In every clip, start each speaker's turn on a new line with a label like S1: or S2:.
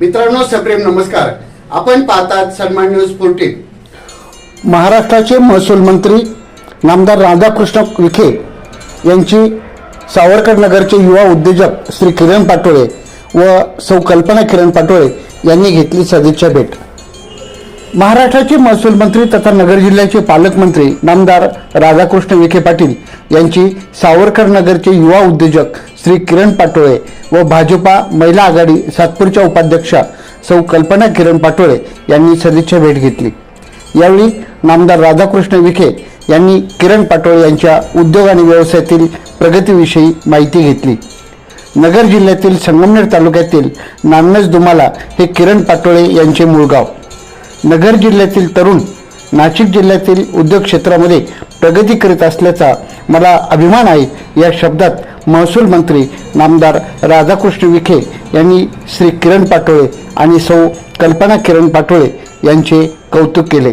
S1: मित्रांनो सप्रेम नमस्कार. आपण पाहतात सन्मान न्यूज फोर्टीन
S2: महाराष्ट्राचे महसूल मंत्री नामदार राधाकृष्ण विखे यांची सावरकर नगरचे युवा उद्योजक श्री किरण पाटोळे व सौ कल्पना किरण पाटोळे यांनी घेतली सदिच्छा भेट. महाराष्ट्राचे महसूल मंत्री तथा नगर जिल्ह्याचे पालकमंत्री नामदार राधाकृष्ण विखे पाटील यांची सावरकर नगरचे युवा उद्योजक श्री किरण पाटोळे व भाजपा महिला आघाडी सातपूरच्या उपाध्यक्षा सौ कल्पना किरण पाटोळे यांनी सदिच्छा भेट घेतली. यावेळी नामदार राधाकृष्ण विखे यांनी किरण पाटोळे यांच्या उद्योग आणि व्यवसायातील प्रगतीविषयी माहिती घेतली. नगर जिल्ह्यातील संगमनेर तालुक्यातील नान्नज दुमाला हे किरण पाटोळे यांचे मूळ गाव. नगर जिल्ह्यातील तरुण नाशिक जिल्ह्यातील उद्योग क्षेत्रामध्ये प्रगती करीत असल्याचा मला अभिमान आहे. या शब्दात महसूल मंत्री नामदार राधाकृष्ण विखे यांनी श्री किरण पाटोळे आणि सौ कल्पना किरण पाटोळे यांचे कौतुक केले.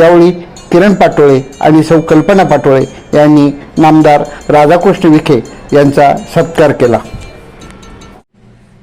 S2: यावेळी किरण पाटोळे आणि सौ कल्पना पाटोळे यांनी नामदार राधाकृष्ण विखे यांचा सत्कार केला.